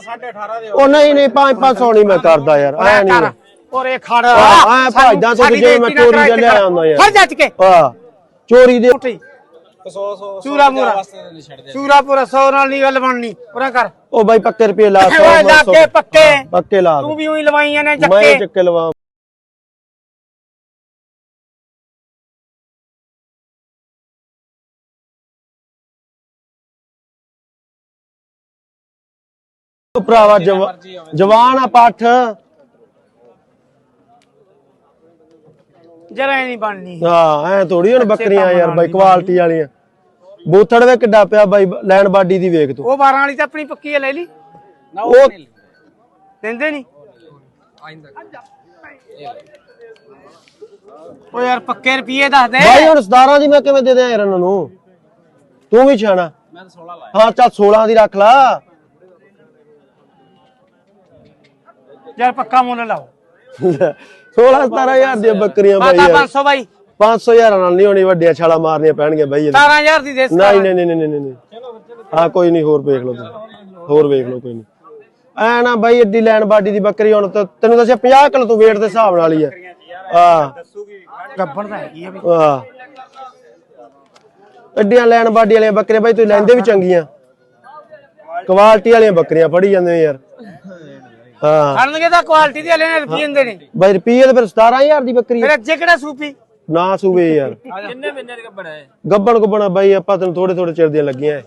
ਤਾਂ 18.5 ਦੇ ਉਹ ਨਹੀਂ ਨਹੀਂ 5 500 ਨਹੀਂ ਮੈਂ ਕਰਦਾ ਯਾਰ ਐ ਨਹੀਂ। ਔਰ ਇਹ ਖੜ। ਹਾਂ, ਐਂ ਭੱਜਦਾ ਤੂੰ ਜਿਵੇਂ ਮੈਂ ਚੋਰੀ ਦਾ ਲਿਆਇਆ ਹੁੰਦਾ ਯਾਰ। ਖੜ ਜਾ ਕੇ ਆ ਚੋਰੀ ਦੇ ਉੱਠੀ 100 100 ਚੂਰਾ ਮੂਰਾ। ਚੂਰਾ ਪੂਰਾ 100 ਨਾਲ ਨਹੀਂ ਗੱਲ ਬਣਨੀ। ਪੂਰਾ ਕਰ। ਉਹ ਬਾਈ ਪੱਕੇ ਰੁਪਏ ਲਾ ਸੌ, ਓਏ ਪੰਜ ਸੌ। ਲਾਗੇ ਪੱਕੇ ਪੱਕੇ ਲਾ ਤੂੰ। ਵੀ ਉਹੀ ਲਵਾਈਆਂ ਨੇ ਮੈਂ ਜੱਕੇ ਚੱਕੇ ਲਵਾ। ਉਹ ਭਰਾਵਾ ਜਵਾ- ਜਵਾਨ ਆ ਪੱਠ। ਜਰਾ ਨਹੀਂ ਬਣਨੀ। ਹਾਂ ਐ ਥੋੜੀ ਹੁਣ ਬੱਕਰੀਆਂ ਯਾਰ ਬਾਈ ਕੁਆਲਿਟੀ ਵਾਲੀਆਂ। ਬੂਥੜ ਵੇ ਕਿੱਡਾ ਪਿਆ ਬਾਈ ਲੈਣ ਬਾਡੀ ਦੀ ਵੇਖ ਤੂੰ। ਉਹ 12 ਵਾਲੀ ਤਾਂ ਆਪਣੀ ਪੱਕੀ ਹੈ ਲੈ ਲਈ। ਨਾ ਉਹ ਦਿੰਦੇ ਨਹੀਂ ਉਹ ਯਾਰ ਪੱਕੇ ਰੁਪਏ ਦੱਸ ਦੇ। ਬਾਈ ਹੁਣ 17 ਦੀ ਮੈਂ ਕਿਵੇਂ ਦੇ ਦਿਆਂ ਯਾਰ ਇਹਨਾਂ ਨੂੰ? ਤੂੰ ਵੀ ਛਾਣਾ ਮੈਂ ਤਾਂ 16 ਲਾਇਆ। ਹਾਂ ਚੱਲ 16 ਦੀ ਰੱਖ ਲਾ। ਯਾਰ ਪੱਕਾ ਮੁੱਲ ਲਾਓ। 16 17000 ਦੀਆਂ ਬੱਕਰੀਆਂ ਬਾਈ ਮਾਤਾ ਯਾਰ। 500 ਬਾਈ। 500 ਹਜ਼ਾਰਾਂ ਨਾਲ ਨਹੀਂ ਹੋਣੀ ਵੱਡੀਆਂ ਛਾਲਾ ਮਾਰਨੀਆਂ ਪੈਣਗੀਆਂ ਬਾਈ ਇਹਦੇ। 17000 ਦੀ ਦੇ ਨਹੀਂ ਨਹੀਂ ਨਹੀਂ ਨਹੀਂ ਨਹੀਂ ਨਹੀਂ। ਹਾਂ ਕੋਈ ਨਹੀਂ ਹੋਰ ਵੇਖ ਲਓ ਤੁਸੀਂ। ਹੋਰ ਵੇਖ ਲਓ ਕੋਈ ਨਹੀਂ। ਐ ਨਾ ਬਾਈ ਏਡੀ ਲੈਣ ਬਾਡੀ ਦੀ ਬੱਕਰੀ ਹੁਣ ਤਾਂ ਤੈਨੂੰ ਦੱਸਿਆ 50 ਕਿਲੋ ਤੂੰ weight ਦੇ ਹਿਸਾਬ ਨਾਲ ਹੀ ਆ। ਆ ਗੱਬੜ ਦਾ ਹੈਗੀ ਆ ਵੀ ਆ ਐਡੀਆਂ ਲੈਣ ਬਾਡੀ ਵਾਲੀਆਂ ਬੱਕਰੀਆਂ ਬਾਈ ਤੁਸੀਂ ਲੈਂਦੇ ਵੀ ਚੰਗੀਆਂ। ਕੁਆਲਿਟੀ ਵਾਲੀਆਂ ਬੱਕਰੀਆਂ ਫੜੀ ਜਾਂਦੇ ਯਾਰ। ਹਾਂ। ਖੜਨਗੇ ਤਾਂ ਕੁਆਲਿਟੀ ਦੇ ਨੇ ਰੁਪਏ ਦਿੰਦੇ ਨੇ। ਬਾਈ ਰੁਪਈਏ ਤੇ ਫਿਰ 17000 ਦੀ ਬੱਕਰੀ ਫਿਰ ਆ। ਅੱਜੇ ਕਿਹੜਾ ਸੂਪੀ ਨਾ ਸੂਵੇ ਯਾਰ। ਕਿੰਨੇ ਮਹੀਨੇ ਦੇ ਕੱਪੜਾ ਹੈ? ਗੱਬਣ ਗੁੱਬਣ ਬਾਈ ਆਪਾਂ ਤੈਨੂੰ ਥੋੜੇ ਥੋੜੇ ਚਿਰ ਦੀਆਂ ਲੱਗੀਆਂ।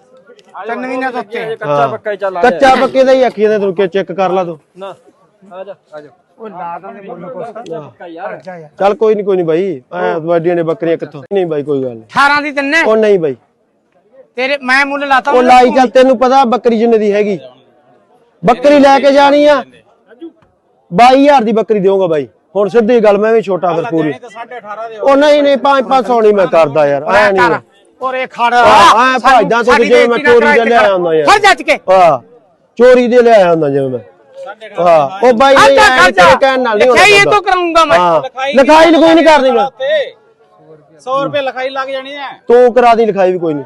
ਤਿੰਨ ਮਹੀਨੇ ਤੋਂ ਉੱਤੇ। ਕੱਚਾ ਪੱਕਾ ਹੀ ਚੱਲ ਕੱਚਾ ਪੱਕੇ ਦਾ ਹੀ ਆਖੀ ਜਾਂਦੇ ਤੈਨੂੰ ਕਿ ਚੈੱਕ ਕਰ ਲਾ ਤੂੰ। ਨਾ ਆ ਜਾ ਆ ਜਾ। ਉਹ ਲਾ ਦਾਂਗੇ ਮੁੱਲ ਕੋਸ ਪੱਕਾ ਯਾਰ। ਚੱਲ ਕੋਈ ਨਹੀਂ ਕੋਈ ਨਹੀਂ ਬਾਈ। ਐ ਵੱਡੀਆਂ ਨੇ ਬੱਕਰੀਆਂ ਕਿੱਥੋਂ? ਨਹੀਂ ਬਾਈ ਕੋਈ ਗੱਲ ਨਹੀਂ 18 ਦੀ ਤਿੰਨੇ ਉਹ ਨਹੀਂ ਬਾਈ। ਤੇਰੇ ਮੈਂ ਮੁੱਲ ਲਾਤਾ ਉਹ ਲਾਈ ਚੱਲ ਤੈਨੂੰ ਪਤਾ ਬੱਕਰੀ ਜਿੰਨੇ ਦੀ ਹੈਗੀ। ਬੱਕਰੀ ਲੈ ਕੇ ਜਾਣੀ ਆ। 22000 ਦੀ ਬੱਕਰੀ ਦੇਵਾਂਗਾ ਬਾਈ। ਹੁਣ ਸਿੱਧੀ ਗੱਲ ਮੈਂ ਵੀ ਛੋਟਾ ਫਿਰ ਪੂਰੀ। ਤਾਂ 18.5 ਦੇ ਉਹ ਨਹੀਂ ਨਹੀਂ 5 500 ਨਹੀਂ ਮੈਂ ਕਰਦਾ ਯਾਰ ਐ ਨਹੀਂ। ਔਰ ਇਹ ਖੜ। ਐ ਭੱਜਦਾ ਤੂੰ ਜਿਵੇਂ ਮੈਂ ਚੋਰੀ ਦਾ ਲਿਆਇਆ ਹੁੰਦਾ ਯਾਰ। ਖੜ ਜਾ ਕੇ ਆ ਚੋਰੀ ਦੇ ਲਿਆਇਆ ਹੁੰਦਾ ਜਿਵੇਂ ਮੈਂ। ਹਾਂ ਉਹ ਬਾਈ ਨਹੀਂ ਐ ਜਾ। ਕਹਿਣ ਨਾਲ ਨਹੀਂ ਲਿਖਾਈ ਇਹ ਹੁੰਦਾ ਤੋਂ ਕਰਾਉਂਗਾ ਮੈਂ। ਹਾਂ ਲਿਖਾਈ ਲਿਖਾਈ ਨਹੀਂ ਕਰਨੀ ਮੈਂ। 100 ਰੁਪਏ ਲਿਖਾਈ ਲੱਗ ਜਾਣੀ ਹੈ ਤੂੰ ਕਰਾ ਦੀ ਲਿਖਾਈ ਵੀ ਕੋਈ ਨਹੀਂ।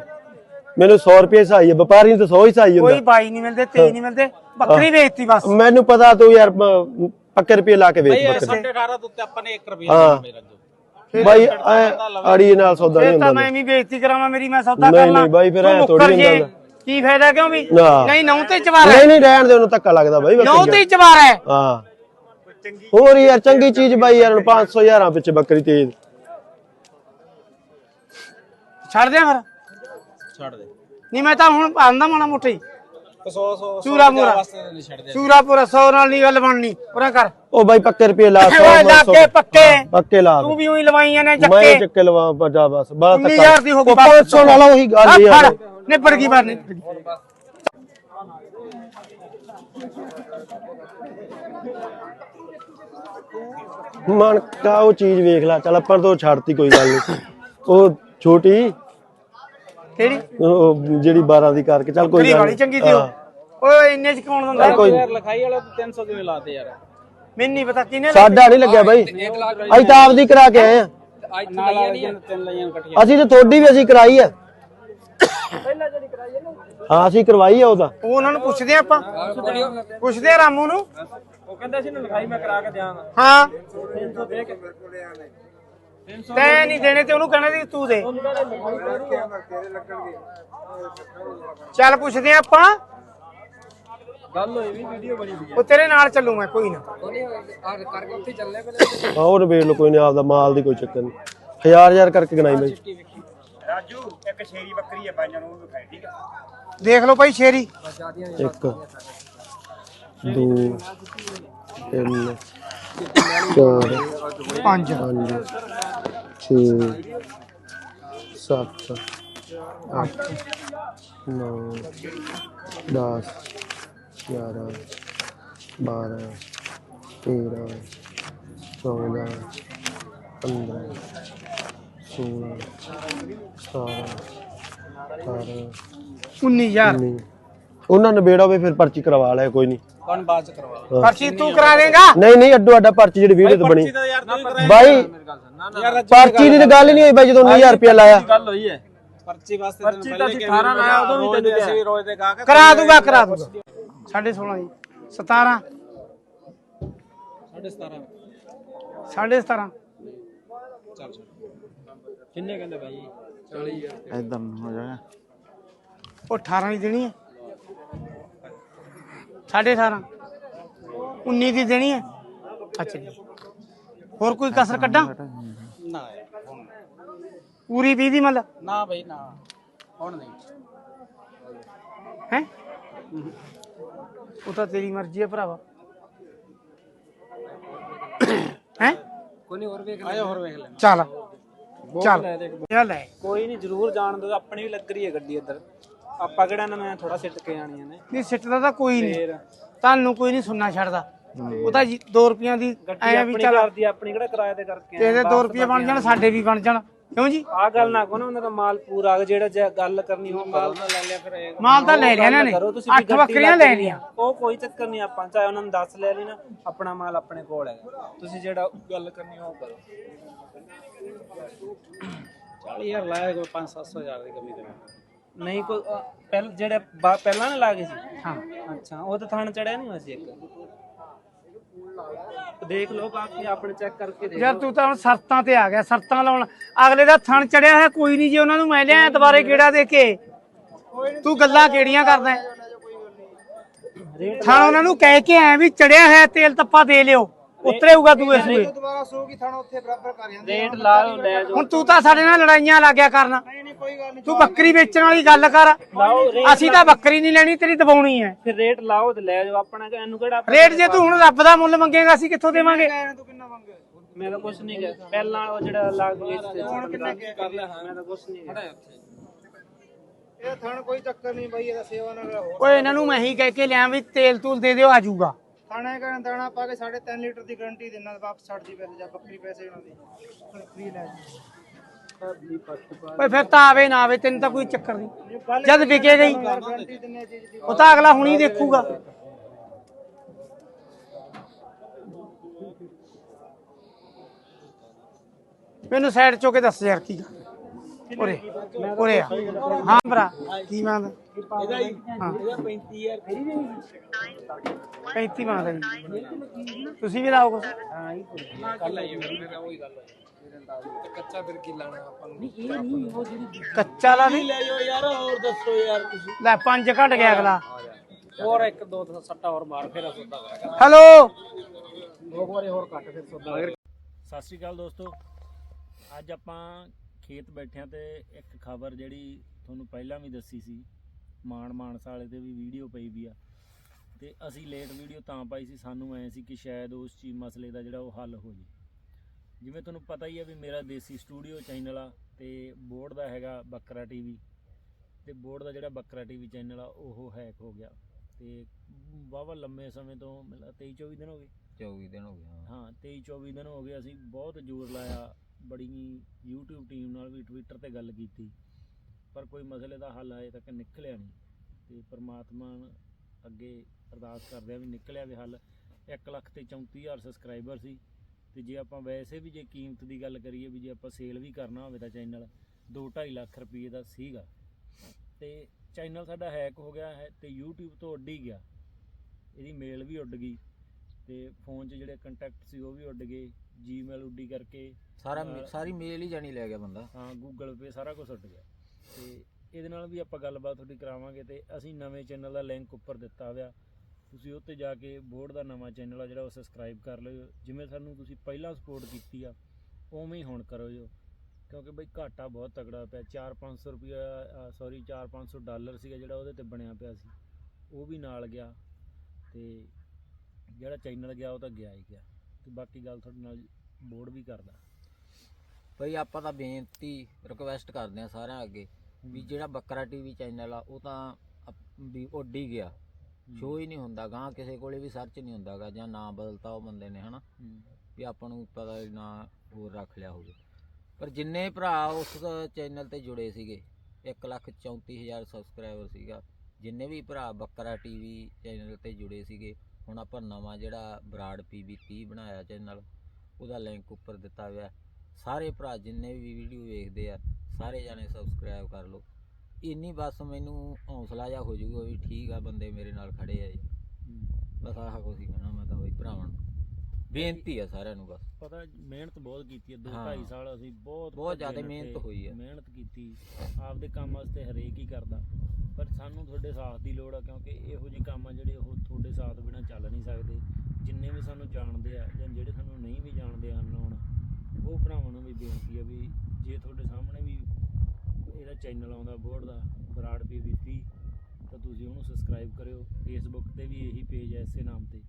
ਮੈਨੂੰ 100 ਰੁਪਏ ਸਹਾਈ ਹੈ ਵਪਾਰੀ ਨੂੰ ਤਾਂ 100 ਹੀ ਸਹਾਈ ਕੋਈ ਹੁੰਦਾ ਬਾਈ ਨਹੀਂ ਮਿਲਦੇ ਤੇਈ ਨਹੀਂ ਮਿਲਦੇ ਬੱਕਰੀ ਵੇਚਤੀ ਬਸ। ਮੈਨੂੰ ਪਤਾ ਤੂੰ ਯਾਰ ਮ- ਪੱਕੇ ਰੁਪਏ ਲਾ ਕੇ ਵੇਚ ਬੱਕਰੀ 18.5 ਤੋਂ ਉੱਤੇ ਆਪਾਂ ਨੇ 1 ਰੁਪਿਆ ਹਾਂ। ਮੇਰਾ ਜੋ ਬਾਈ ਐ ਅੜੀ ਨਾਲ ਸੌਦਾ ਨਹੀਂ ਫਿਰ ਤਾਂ ਹੁੰਦਾ ਮੈਂ ਵੀ ਬੇਇੱਜ਼ਤੀ ਕਰਾਵਾਂ ਮੇਰੀ ਮੈਂ ਸੌਦਾ ਨਹੀਂ, ਕਰ ਲਾਂ ਨਹੀਂ ਬਾਈ, ਫਿਰ ਤੂੰ ਐਂ ਥੋੜ੍ਹੀ ਹੁੰਦਾ ਜੇ। ਨਾ। ਕੀ ਫਾਇਦਾ ਕਿਉਂ ਵੀ? ਨਾ। ਨਹੀਂ ਨੌ ਤੇ ਚਵਾਰ ਨਹੀਂ ਨਹੀਂ ਰਹਿਣ ਦੇ ਉਹਨੂੰ ਧੱਕਾ ਲੱਗਦਾ ਬਾਈ ਨੌ ਬੱਕਰੀ ਤੇ ਹੀ ਚਵਾਰ ਹੈ। ਹਾਂ। ਹੋਰ ਯਾਰ ਚੰਗੀ ਚੀਜ਼ ਬਾਈ ਯਾਰ ਹੁਣ 500 ਹਜ਼ਾਰਾਂ ਪਿੱਛੇ ਬੱਕਰੀ ਤੇਜ਼। ਛੱਡ ਦਿਆਂ ਫਿਰ। ਛੱਡ ਦੇ। ਨਹੀਂ ਮੈਂ ਤਾਂ ਹੁਣ ਆਂਦਾ ਮਾਣਾ ਮੁੱਠੀ 100 100 ਚੂਰਾ ਮੂਰਾ। ਚੂਰਾ ਪੂਰਾ 100 ਨਾਲ ਨਹੀਂ ਗੱਲ ਬਣਨੀ। ਪੂਰਾ ਕਰ। ਉਹ ਬਾਈ ਪੱਕੇ ਰੁਪਏ ਲਾ ਸੌ, ਓਏ ਸੌ। ਲਾਗੇ ਪੱਕੇ। ਪੱਕੇ ਲਾ ਤੂੰ। ਵੀ ਉਹੀ ਲਵਾਈਆਂ ਨੇ ਮੈਂ ਜੱਕੇ ਚੱਕੇ ਲਵਾ ਬਜਾ ਬਸ ਬਾਤ 19000 ਦੀ ਹੋ ਗਈ 500 ਨਾਲ ਉਹੀ ਗੱਲ ਆ। ਯਾਰ ਫੜ ਨਿਬੜ ਗਈ ਬਾਤ ਨਿਬੜ ਗਈ। ਮਨ ਕਾ ਉਹ ਚੀਜ਼ ਵੇਖ ਲੈ ਚੱਲ ਆਪਾਂ ਤੋਂ ਛੱਡਤੀ ਕੋਈ ਗੱਲ ਨਹੀਂ ਉਹ ਛੋਟੀ ਕਿਹੜੀ? ਉਹ ਜਿਹੜੀ 12 ਦੀ ਕਰਕੇ ਚੱਲ ਕੋਈ ਗੱਲ ਵਾਲੀ। ਚੰਗੀ ਉਹ। ਓਏ ਇੰਨੇ ਚ ਕੌਣ ਦਿੰਦਾ? ਕੋਈ ਯਾਰ ਲਿਖਾਈ ਵਾਲਾ ਤਾਂ 300 ਕਿਵੇਂ ਲਾਤੇ ਯਾਰ? ਮੈਨੂੰ ਨਹੀਂ ਪਤਾ ਕਿਨੇ ਸਾਡਾ ਨਹੀਂ ਲੱਗਿਆ ਬਾਈ। ਅਸੀਂ ਤਾਂ ਆਪਦੀ ਕਰਾ ਕੇ ਆਏ ਆ। ਤਿੰਨ ਲਾਈਆਂ ਇਕੱਠੀਆਂ। ਅਸੀਂ ਤੇ ਤੁਹਾਡੀ ਵੀ ਅਸੀਂ ਕਰਾਈ ਆ। ਹਾਂ ਅਸੀਂ ਕਰਵਾਈ ਆ ਉਹਦਾ। ਉਹ ਉਹਨਾਂ ਨੂੰ ਪੁੱਛਦੇ ਆ ਆਪਾਂ। ਪੁੱਛਦੇ ਆ ਰਾਮੂ ਨੂੰ। ਉਹ ਕਹਿੰਦਾ ਸੀ ਨਾ ਲਿਖਾਈ ਮੈਂ ਕਰਾ ਕੇ ਦਿਆਂਗਾ। ਹਾਂ। 300 ਦੇ ਕੇ। ਤੈਂ ਨਹੀਂ ਦੇਣੇ ਤੇ ਉਹਨੂੰ ਕਹਿਣਾ ਸੀ ਤੂੰ ਦੇ। ਚੱਲ ਪੁੱਛਦੇ ਆ ਆਪਾਂ। ਗੱਲ ਹੋਈ ਵੀ ਵੀਡੀਓ ਬਣੀ ਵੀ ਉਹ ਤੇਰੇ ਨਾਲ ਚੱਲੂ ਮੈਂ ਕੋਈ ਨਾ। ਹਾਂ ਉਹ ਨਿਬੇੜ ਲਓ ਕੋਈ ਨਹੀਂ ਆਪਦਾ ਮਾਲ ਦੀ ਕੋਈ ਚੱਕਰ ਨਹੀਂ। ਹਜ਼ਾਰ ਹਜ਼ਾਰ ਕਰਕੇ ਗਣਾਈ ਬਾਈ ਰਾਜੂ ਇੱਕ ਸ਼ੇਰੀ ਬੱਕਰੀ ਹੈ ਬਾਈਆਂ ਨੂੰ ਉਹ ਵਿਖਾਈ ਠੀਕ ਹੈ? ਦੇਖ ਲਓ ਭਾਈ ਸ਼ੇਰੀ। ਇੱਕ ਦੋ ਤਿੰਨ ਚਾਰ ਪੰਜ। ਪੰਜ। ਛੇ ਸੱਤ ਅੱਠ ਨੌ ਦਸ ਗਿਆਰਾਂ ਬਾਰਾਂ ਤੇਰਾਂ ਚੌਦਾਂ ਪੰਦਰਾਂ ਸੋਲਾਂ ਸਤਾਰਾਂ ਅਠਾਰਾਂ 19000 ਉਹਨਾਂ ਨੇ ਬੇੜਾ ਹੋਵੇ ਫਿਰ ਪਰਚੀ ਕਰਵਾ ਲਿਆ ਕੋਈ ਨਹੀਂ ਕੌਣ ਬਾਅਦ ਚ ਕਰਵਾ ਪਰਚੀ ਤੂੰ ਕਰਾ ਦੇਗਾ ਨਹੀਂ ਨਹੀਂ ਅੱਡੋ ਅੱਡਾ ਪਰਚੀ ਜਿਹੜੀ ਵੀਡੀਓ ਤੇ ਬਣੀ। ਯਾਰ ਤੂੰ ਬਾਈ ਪਰਚੀ ਦੀ ਤਾਂ ਗੱਲ ਹੀ ਨਹੀਂ ਹੋਈ ਬਾਈ ਜਦੋਂ 19000 ਰੁਪਇਆ ਲਾਇਆ। ਗੱਲ ਹੋਈ ਹੈ। ਪਰਚੀ ਵਾਸਤੇ ਪਰਚੀ ਤਾਂ 18 ਲਾਇਆ ਉਦੋਂ ਵੀ ਤੈਨੂੰ ਅਸੀਂ ਰੋਜ਼ ਦੇ ਗਾਹਕ ਕਰਾ ਦੂਗਾ ਕਰਾ ਦੂਗਾ। ਸਾਢੇ 16 ਜੀ 17 ਸਾਢੇ 17 ਸਾਢੇ 17 ਚੱਲ ਕਿੰਨੇ ਕਹਿੰਦੇ ਭਾਈ 40000 ਇਦਾਂ ਹੋ ਜਾਏਗਾ ਉਹ 18 ਦੀ ਦੇਣੀ ਹੈ। ਸਾਢੇ 18 19 ਦੀ ਦੇਣੀ ਹੈ। ਅੱਛਾ ਜੀ। ਹੋਰ ਕੋਈ ਕਸਰ ਕੱਢਾਂ? ਨਾ। ਪੂਰੀ 20 ਦੀ ਮੱਲ ਨਾ ਭਾਈ ਨਾ। ਹੁਣ ਨਹੀਂ। ਹੈ? ਉਹ ਤਾਂ ਤੇਰੀ ਮਰਜ਼ੀ ਹੈ ਭਰਾਵਾ। ਹੈ? ਕੋਈ ਹੋਰ ਵੇਖ ਲੈ ਆਇਆ ਹੋਰ ਵੇਖ ਲੈ ਚੱਲ। ਚੱਲ। ਲੈ ਕੋਈ ਨਹੀਂ ਜ਼ਰੂਰ ਜਾਣ ਦੋ ਆਪਣੀ ਵੀ ਲੱਗ ਰਹੀ ਹੈ ਗੱਡੀ ਇੱਧਰ। ਆਪਾਂ ਕਿਹੜਾ ਨੂੰ ਥੋੜਾ ਸਿੱਟ ਕੇ ਆਣੀਆਂ ਨੇ। ਨਹੀਂ ਸਿੱਟਦਾ ਤਾਂ ਕੋਈ ਨਹੀਂ। ਫੇਰ ਤੁਹਾਨੂੰ ਕੋਈ ਨਹੀਂ ਸੁਣਨਾ ਛੱਡਦਾ। ਉਹ ਤਾਂ 2 ਰੁਪਈਆਂ ਦੀ ਗੱਡੀ ਐ ਵੀ ਆਪਣੀ ਚੱਲ ਕਰਦੀ ਆਪਣੀ ਕਿਹੜਾ ਕਿਰਾਏ ਤੇ ਕਰਕੇ ਤੇਰੇ 2 ਰੁਪਏ ਬਣ ਜਾਣ ਸਾਡੇ ਵੀ ਬਣ ਜਾਣ। ਕਿਉਂ ਜੀ? ਆ ਗੱਲ ਨਾ ਕੋ ਨਾ ਉਹਨਾਂ ਦਾ ਮਾਲ ਪੂਰਾ ਆ ਗਿਆ, ਜਿਹੜਾ ਜੇ ਗੱਲ ਕਰਨੀ ਉਹ ਮਾਲ ਨਾ ਲੈ ਲਿਆ ਫਿਰ ਮਾਲ ਤਾਂ ਲੈ ਲਿਆ ਇਹਨਾਂ ਨੇ। ਕਰੋ ਤੁਸੀਂ ਵੀ ਅੱਠ ਗੱਡੀ ਬੱਕਰੀਆਂ ਲੈ ਲਈਆਂ। ਉਹ ਕੋਈ ਚੱਕਰ ਨਹੀਂ ਆਪਾਂ ਚਾਹੇ ਉਹਨਾਂ ਨੂੰ 10 ਲੈ ਲਈ ਨਾ ਆਪਣਾ ਮਾਲ ਆਪਣੇ ਕੋਲ ਹੈਗਾ। ਤੁਸੀਂ ਜਿਹੜਾ ਗੱਲ ਕਰਨੀ ਉਹ ਕਰੋ। 40000 ਲਾਇਆ ਕੋਈ 5-700 ਹਜ਼ਾਰ ਦੀ ਕਮੀ ਕਰਾਂ ਨਹੀਂ ਕੋਈ ਪਹਿਲ ਜਿਹੜੇ ਬਾ- ਪਹਿਲਾਂ ਨਾ ਲਾਗੇ ਸੀ? ਹਾਂ। ਅੱਛਾ ਉਹ ਤਾਂ ਥਾਣ ਚੜਿਆ ਨਹੀਂ ਹੋਇਆ ਸੀ ਇੱਕ? ਦੇਖ ਲਓ ਬਾਕੀ ਆਪਣੇ ਚੈੱਕ ਕਰਕੇ ਦੇਖ ਯਾਰ ਤੂੰ ਤਾਂ ਹੁਣ ਸ਼ਰਤਾਂ ਤੇ ਆ ਗਿਆ ਸ਼ਰਤਾਂ ਲਾਉਣ। ਅਗਲੇ ਦਾ ਥਣ ਚੜਿਆ ਹੋਇਆ ਕੋਈ ਨਹੀਂ ਜੀ ਉਹਨਾਂ ਨੂੰ ਮੈਂ ਲਿਆ ਦੁਬਾਰੇ ਕਿਹੜਾ ਦੇ ਕੇ। ਤੂੰ ਗੱਲਾਂ ਕਿਹੜੀਆਂ ਕਰਦਾ ਹੈ? ਥਣ ਉਹਨਾਂ ਨੂੰ ਕਹਿ ਕੇ ਆਇਆ ਵੀ ਚੜਿਆ ਹੋਇਆ ਤੇਲ ਤੱਪਾ ਦੇ ਲਿਓ। ਉਤਰੇਊਗਾ ਦੂਏ ਸੂਏ ਦੁਬਾਰਾ ਸੋ ਕੀ ਥਾਣਾ ਉੱਥੇ ਬਰਾਬਰ ਕਰ ਜਾਂਦੇ ਰੇਟ ਲਾ ਲੈ ਜਾਓ। ਹੁਣ ਤੂੰ ਤਾਂ ਸਾਡੇ ਨਾਲ ਲੜਾਈਆਂ ਲੱਗਿਆ ਕਰਨਾ। ਨਹੀਂ ਕੋਈ ਗੱਲ ਨਹੀਂ ਤੂੰ ਬੱਕਰੀ ਵੇਚਣ ਵਾਲੀ ਗੱਲ ਕਰ। ਲਾਓ ਰੇਟ ਅਸੀਂ ਤਾਂ ਬੱਕਰੀ ਨਹੀਂ ਲੈਣੀ ਤੇਰੀ ਦਬਾਉਣੀ ਹੈ। ਫਿਰ ਰੇਟ ਲਾਓ ਤੇ ਲੈ ਜਾਓ ਆਪਣਾ ਕਿ ਇਹਨੂੰ ਕਿਹੜਾ ਰੇਟ ਜੇ ਤੂੰ ਹੁਣ ਰੱਬ ਦਾ ਮੁੱਲ ਮੰਗੇਗਾ ਅਸੀਂ ਕਿੱਥੋਂ ਦੇਵਾਂਗੇ? ਤੂੰ ਕਿੰਨਾ ਮੰਗੇ ਮੈਂ ਤਾਂ ਕੁਛ ਨਹੀਂ ਕਿਹਾ। ਪਹਿਲਾਂ ਉਹ ਜਿਹੜਾ ਲੱਗ ਵੇਚਦੇ ਹੁਣ ਕਿੰਨਾ ਕਰ ਲਿਆ ਹਾਂ ਮੈਂ ਤਾਂ ਕੁਛ ਨਹੀਂ ਕਿਹਾ। ਇਹ ਥਾਣ ਕੋਈ ਚੱਕਰ ਨਹੀਂ ਬਾਈ ਇਹਦਾ ਸੇਵਾ ਨਾਲ ਹੋ ਓਏ ਇਹਨਾਂ ਨੂੰ ਮੈਂ ਹੀ ਕਹਿ ਕੇ ਲਿਆ ਵੀ ਤੇਲ ਤੂਲ ਦੇ ਦਿਓ ਆ ਜਾਊਗਾ। ਥਾਣੇ ਕਰਨ ਦਾਣਾ ਪਾ ਕੇ 3.5 ਲੀਟਰ ਦੀ ਗਾਰੰਟੀ ਦੇਣਾ ਵਾਪਸ ਛੱਡ ਦੀ ਪੈਸੇ ਜਾਂ ਬੱਕਰੀ ਪੈਸੇ ਉਹਨਾਂ ਦੇ। ਫ੍ਰੀ ਲੈ ਜੀ। ਓਏ ਫਿਰ ਤਾਂ ਆਵੇ ਨਾ ਆਵੇ ਤੈਨੂੰ ਤਾਂ ਕੋਈ ਚੱਕਰ ਨਹੀਂ। ਜਦ ਵਿਕੇ ਗਈ ਦਿੰਨੇ ਉਹ ਤਾਂ ਅਗਲਾ ਹੁਣੀ ਦੇਖੂਗਾ। ਮੈਨੂੰ ਸਾਈਡ ਚੋ ਕੇ ਦੱਸ ਯਾਰ ਕੀ ਗੱਲ। ਉਰੇ ਉਰੇ ਆ। ਹਾਂ ਭਰਾ। ਕੀ ਮੰਗਦਾ ਇਹਦਾ ਹੀ। ਹਾਂ। ਇਹਦਾ 35000 ਫੇਰੀ ਦੇ 35 ਮੰਗਦਾ ਜੀ ਤੁਸੀਂ ਵੀ ਲਾਓ ਕੁਛ। ਹਾਂ ਹੀ ਕੱਲ ਆਈ ਮੇਰਾ ਉਹੀ ਗੱਲ ਹੋਈ ਕੱਚਾ ਫਿਰ ਕੀ ਲਾਣਾ ਆਪਾਂ ਨੂੰ? ਨਹੀਂ ਇਹ ਨਹੀਂ ਉਹ ਜਿਹੜੀ ਕੱਚਾ ਲਾ ਨਹੀਂ? ਲੈ ਜਾਓ ਯਾਰ ਹੋਰ ਦੱਸੋ ਯਾਰ ਤੁਸੀਂ। ਲੈ ਪੰਜ ਘਟ ਗਿਆ ਅਗਲਾ। ਹੋਰ ਇੱਕ ਦੋ ਤਾਂ ਸੱਟਾ ਹੋਰ ਮਾਰ ਫੇਰ ਸੌਦਾ ਕਰਾਂਗਾ। ਹੈਲੋ। ਦੋ ਕੁ ਵਾਰੀ ਹੋਰ ਕੱਟ ਫਿਰ ਸੌਦਾ ਸਤਿ ਸ਼੍ਰੀ ਅਕਾਲ ਦੋਸਤੋ। ਅੱਜ ਆਪਾਂ ਖੇਤ ਬੈਠਿਆਂ ਤੇ ਇੱਕ ਖਬਰ ਜਿਹੜੀ ਤੁਹਾਨੂੰ ਪਹਿਲਾਂ ਵੀ ਦੱਸੀ ਸੀ ਮਾਨ ਮਾਨਸਾ ਵਾਲੇ ਤੇ ਵੀ ਵੀਡੀਓ ਪਈ ਵੀ ਆ। ਤੇ ਅਸੀਂ ਲੇਟ ਵੀਡੀਓ ਤਾਂ ਪਾਈ ਸੀ ਸਾਨੂੰ ਐ ਸੀ ਕਿ ਸ਼ਾਇਦ ਉਸ ਚੀਜ਼ ਮਸਲੇ ਦਾ ਜਿਹੜਾ ਉਹ ਹੱਲ ਹੋ ਜੇ। ਜਿਵੇਂ ਤੁਹਾਨੂੰ ਪਤਾ ਹੀ ਆ ਵੀ ਮੇਰਾ ਦੇਸੀ ਸਟੂਡੀਓ ਚੈਨਲ ਆ ਤੇ ਬੋਰਡ ਦਾ ਹੈਗਾ ਬੱਕਰਾ ਟੀਵੀ। ਤੇ ਬੋਰਡ ਦਾ ਜਿਹੜਾ ਬੱਕਰਾ ਟੀਵੀ ਚੈਨਲ ਆ ਉਹ ਹੈਕ ਹੋ ਗਿਆ। ਤੇ ਵਾਹਵਾ ਲੰਮੇ ਸਮੇਂ ਤੋਂ ਮਤਲਬ 23 24 ਦਿਨ ਹੋ ਗਏ। 24 ਦਿਨ ਹੋ ਗਏ ਹਾਂ। ਹਾਂ 23 24 ਦਿਨ ਹੋ ਗਏ ਅਸੀਂ ਬਹੁਤ ਜ਼ੋਰ ਲਾਇਆ ਬੜੀ YouTube ਟੀਮ ਨਾਲ ਵੀ ਟਵਿੱਟਰ ਤੇ ਗੱਲ ਕੀਤੀ। ਪਰ ਕੋਈ ਮਸਲੇ ਦਾ ਹੱਲ ਅਜੇ ਤੱਕ ਨਿਕਲਿਆ ਨਹੀਂ ਤੇ ਪ੍ਰਮਾਤਮਾ ਅੱਗੇ ਅਰਦਾਸ ਕਰਦੇ ਆ ਵੀ ਨਿਕਲਿਆ ਵੀ ਹੱਲ। 1 ਲੱਖ ਤੇ 34000 ਸਬਸਕ੍ਰਾਈਬਰ ਸੀ ਤੇ ਜੇ ਆਪਾਂ ਵੈਸੇ ਵੀ ਜੇ ਕੀਮਤ ਦੀ ਗੱਲ ਕਰੀਏ ਵੀ ਜੇ ਆਪਾਂ ਸੇਲ ਵੀ ਕਰਨਾ ਹੋਵੇ ਤਾਂ ਚੈਨਲ 2.5 ਲੱਖ ਰੁਪਏ ਦਾ ਸੀਗਾ। ਤੇ ਚੈਨਲ ਸਾਡਾ ਹੈਕ ਹੋ ਗਿਆ ਹੈ ਤੇ YouTube ਤੋਂ ਉੱਡ ਹੀ ਗਿਆ। ਇਹਦੀ ਮੇਲ ਵੀ ਉੱਡ ਗਈ ਤੇ ਫੋਨ 'ਚ ਜਿਹੜੇ ਕੰਟੈਕਟ ਸੀ ਉਹ ਵੀ ਉੱਡ ਗਏ। ਜੀਮੇਲ ਉੱਡੀ ਕਰਕੇ ਸਾਰਾ ਅਹ ਸਾਰੀ ਮੇਲ ਹੀ ਜਾਣੀ ਲੈ ਗਿਆ ਬੰਦਾ। ਹਾਂ ਗੂਗਲ ਪੇ ਸਾਰਾ ਕੁਝ ਉੱਡ ਗਿਆ। ਤੇ ਇਹਦੇ ਨਾਲ ਵੀ ਆਪਾਂ ਗੱਲਬਾਤ ਤੁਹਾਡੀ ਕਰਾਵਾਂਗੇ ਤੇ ਅਸੀਂ ਨਵੇਂ ਚੈਨਲ ਦਾ ਲਿੰਕ ਉੱਪਰ ਦਿੱਤਾ ਹੋਇਆ। ਤੁਸੀਂ ਉੱਤੇ ਜਾ ਕੇ ਬੋਰਡ ਦਾ ਨਵਾਂ ਚੈਨਲ ਆ ਜਿਹੜਾ ਉਹ ਸਬਸਕ੍ਰਾਈਬ ਕਰ ਲਿਓ। ਜਿਵੇਂ ਸਾਨੂੰ ਤੁਸੀਂ ਪਹਿਲਾਂ ਸਪੋਰਟ ਕੀਤੀ ਆ ਉਵੇਂ ਹੀ ਹੁਣ ਕਰੋ ਜੋ ਕਿਉਂਕਿ ਬਈ ਘਾਟਾ ਬਹੁਤ ਤਗੜਾ ਪਿਆ। 4-500 ਰੁਪਿਆ ਸੌਰੀ 4-500 ਡਾਲਰ ਸੀਗਾ ਜਿਹੜਾ ਉਹਦੇ ਤੇ ਬਣਿਆ ਪਿਆ ਸੀ। ਉਹ ਵੀ ਨਾਲ ਗਿਆ। ਤੇ ਜਿਹੜਾ ਚੈਨਲ ਗਿਆ ਉਹ ਤਾਂ ਗਿਆ ਹੀ ਗਿਆ। ਤੇ ਬਾਕੀ ਗੱਲ ਤੁਹਾਡੇ ਨਾਲ ਬੋਰਡ ਵੀ ਕਰਦਾ। ਬਈ ਆਪਾਂ ਤਾਂ ਬੇਨਤੀ ਰਿਕਵੈਸਟ ਕਰਦੇ ਆ ਸਾਰਿਆਂ ਅੱਗੇ ਵੀ ਜਿਹੜਾ ਬੱਕਰਾ ਟੀਵੀ ਚੈਨਲ ਆ ਉਹ ਤਾਂ ਅਪ- ਵੀ ਉੱਡ ਹੀ ਗਿਆ। ਸ਼ੋ ਹੀ ਨਹੀਂ ਹੁੰਦਾ ਗਾਂ ਕਿਸੇ ਕੋਲੇ ਵੀ ਸਰਚ ਨਹੀਂ ਹੁੰਦਾਗਾ ਜਾਂ ਨਾਂ ਬਦਲਤਾ ਉਹ ਬੰਦੇ ਨੇ ਹਨਾ? ਵੀ ਆਪਾਂ ਨੂੰ ਪਤਾ ਵੀ ਨਾਂ ਹੋਰ ਰੱਖ ਲਿਆ ਹੋਵੇ। ਪਰ ਜਿੰਨੇ ਭਰਾ ਉਸ ਚੈਨਲ ਤੇ ਜੁੜੇ ਸੀਗੇ 134000 ਸਬਸਕ੍ਰਾਈਬਰ ਸੀਗਾ ਜਿੰਨੇ ਵੀ ਭਰਾ ਬੱਕਰਾ ਟੀਵੀ ਚੈਨਲ ਤੇ ਜੁੜੇ ਸੀਗੇ ਹੁਣ ਆਪਾਂ ਨਵਾਂ ਜਿਹੜਾ ਬਰਾੜ ਪੀਬੀ 30 ਬਣਾਇਆ ਚੈਨਲ ਉਹਦਾ ਲਿੰਕ ਉੱਪਰ ਦਿੱਤਾ ਹੋਇਆ। ਸਾਰੇ ਭਰਾ ਜਿੰਨੇ ਵੀ ਵੀਡੀਓ ਵੇਖਦੇ ਆ ਸਾਰੇ ਜਾਣੇ ਸਬਸਕ੍ਰਾਈਬ ਕਰ ਲਓ। ਇੰਨੀ ਬਸ ਮੈਨੂੰ ਹੌਸਲਾ ਜਾ ਹੋ ਜਾਊਗਾ ਵੀ ਠੀਕ ਆ ਬੰਦੇ ਮੇਰੇ ਨਾਲ ਖੜੇ ਆ ਜੀ। ਬਸ ਆਹ ਕੁਛ ਹੀ ਕਹਿਣਾ ਮੈਂ ਤਾਂ ਬਈ ਭਰਾਵਾਂ ਨੂੰ। ਬੇਨਤੀ ਆ ਸਾਰਿਆਂ ਨੂੰ ਬਸ। ਪਤਾ ਮਿਹਨਤ ਬਹੁਤ ਕੀਤੀ ਹੈ 2 ਹਾਂ। 2.5 ਸਾਲ ਅਸੀਂ ਬਹੁਤ ਬਹੁਤ ਜ਼ਿਆਦਾ ਮਿਹਨਤ ਹੋਈ ਹੈ। ਮਿਹਨਤ ਕੀਤੀ ਆਪਦੇ ਕੰਮ ਵਾਸਤੇ ਹਰੇਕ ਹੀ ਕਰਦਾ। ਪਰ ਸਾਨੂੰ ਤੁਹਾਡੇ ਸਾਥ ਦੀ ਲੋੜ ਆ ਕਿਉਂਕਿ ਇਹੋ ਜਿਹੇ ਕੰਮ ਆ ਜਿਹੜੇ ਉਹ ਤੁਹਾਡੇ ਸਾਥ ਬਿਨਾ ਚੱਲ ਨਹੀਂ ਸਕਦੇ। ਜਿੰਨੇ ਵੀ ਸਾਨੂੰ ਜਾਣਦੇ ਆ ਜਾਂ ਜਿਹੜੇ ਸਾਨੂੰ ਨਹੀਂ ਵੀ ਜਾਣਦੇ ਅਨਨੋਨ। ਉਹ ਭਰਾਵਾਂ ਨੂੰ ਵੀ ਬੇਨਤੀ ਆ ਵੀ ਜੇ ਤੁਹਾਡੇ ਸਾਹਮਣੇ ਵੀ ਇਹਦਾ ਚੈਨਲ ਆਉਂਦਾ ਬੋਰਡ ਦਾ, ਬਰਾੜ ਪੀਵੀਪੀ ਤਾਂ ਤੁਸੀਂ ਉਹਨੂੰ ਸਬਸਕ੍ਰਾਈਬ ਕਰਿਓ। ਫੇਸਬੁੱਕ ਤੇ ਵੀ ਇਹੀ ਪੇਜ ਹੈ ਇਸੇ ਨਾਮ ਤੇ।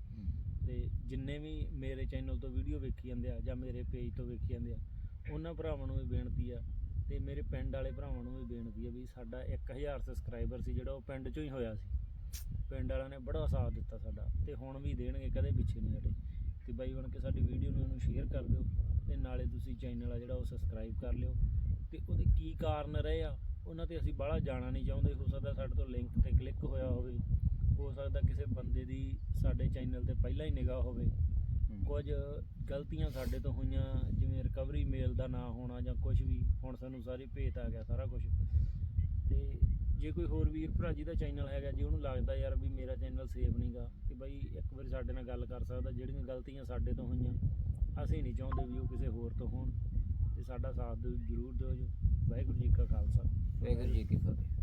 ਤੇ ਜਿੰਨੇ ਵੀ ਮੇਰੇ ਚੈਨਲ ਤੋਂ ਵੀਡੀਓ ਵੇਖੀ ਜਾਂਦੇ ਆ ਜਾਂ ਮੇਰੇ ਪੇਜ ਤੋਂ ਵੇਖੀ ਜਾਂਦੇ ਆ, ਉਹਨਾਂ ਭਰਾਵਾਂ ਨੂੰ ਵੀ ਬੇਨਤੀ ਆ ਤੇ ਮੇਰੇ ਪਿੰਡ ਵਾਲੇ ਭਰਾਵਾਂ ਨੂੰ ਵੀ ਬੇਨਤੀ ਆ ਵੀ ਸਾਡਾ 1000 ਸਬਸਕ੍ਰਾਈਬਰ ਸੀ ਜਿਹੜਾ ਉਹ ਪਿੰਡ ਚੋਂ ਹੀ ਹੋਇਆ ਸੀ। ਪਿੰਡ ਵਾਲਿਆਂ ਨੇ ਬੜਾ ਸਾਥ ਦਿੱਤਾ ਸਾਡਾ ਤੇ ਹੁਣ ਵੀ ਦੇਣਗੇ, ਕਦੇ ਪਿੱਛੇ ਨਹੀਂ ਹਟੇ। ਤੇ ਬਾਈ ਬਣ ਕੇ ਸਾਡੀ ਵੀਡੀਓ ਨੂੰ ਇਹਨੂੰ ਸ਼ੇਅਰ ਕਰ ਦਿਓ। ਤੇ ਨਾਲੇ ਤੁਸੀਂ ਚੈਨਲ ਆ ਜਿਹੜਾ ਉਹ ਸਬਸਕ੍ਰਾਈਬ ਕਰ ਲਿਓ। ਤੇ ਉਹਦੇ ਕੀ ਕਾਰਨ ਰਹੇ ਆ? ਉਹਨਾਂ ਤੇ ਅਸੀਂ ਬਾਹਲਾ ਜਾਣਾ ਨਹੀਂ ਚਾਹੁੰਦੇ। ਹੋ ਸਕਦਾ ਸਾਡੇ ਤੋਂ ਲਿੰਕ ਤੇ ਕਲਿੱਕ ਹੋਇਆ ਹੋਵੇ। ਹੋ ਸਕਦਾ ਕਿਸੇ ਬੰਦੇ ਦੀ ਸਾਡੇ ਚੈਨਲ ਤੇ ਪਹਿਲਾਂ ਹੀ ਨਿਗਾਹ ਹੋਵੇ। ਕੁਝ ਗਲਤੀਆਂ ਸਾਡੇ ਤੋਂ ਹੋਈਆਂ ਜਿਵੇਂ ਰਿਕਵਰੀ ਮੇਲ ਦਾ ਨਾ ਹੋਣਾ ਜਾਂ ਕੁਝ ਵੀ। ਹੁਣ ਸਾਨੂੰ ਸਾਰੀ ਭੇਤ ਆ ਗਿਆ ਸਾਰਾ ਕੁਝ। ਤੇ ਜੇ ਕੋਈ ਹੋਰ ਵੀਰ ਭਰਾ ਜੀ ਦਾ ਚੈਨਲ ਹੈਗਾ ਜੇ ਉਹਨੂੰ ਲੱਗਦਾ ਯਾਰ ਵੀ ਮੇਰਾ ਚੈਨਲ ਸੇਫ ਨਹੀਂਗਾ ਤੇ ਬਾਈ ਇੱਕ ਵਾਰੀ ਸਾਡੇ ਨਾਲ ਗੱਲ ਕਰ ਸਕਦਾ ਜਿਹੜੀਆਂ ਗਲਤੀਆਂ ਸਾਡੇ ਤੋਂ ਹੋਈਆਂ। ਅਸੀਂ ਨਹੀਂ ਚਾਹੁੰਦੇ ਵੀ ਉਹ ਕਿਸੇ ਹੋਰ ਤੋਂ ਹੋਣ ਤੇ ਸਾਡਾ ਸਾਥ ਦਿਓ, ਜ਼ਰੂਰ ਦਿਓ ਜੀ। ਵਾਹਿਗੁਰੂ ਜੀ ਕਾ ਖਾਲਸਾ। ਵਾਹਿਗੁਰੂ ਜੀ ਕੀ ਫਤਿਹ।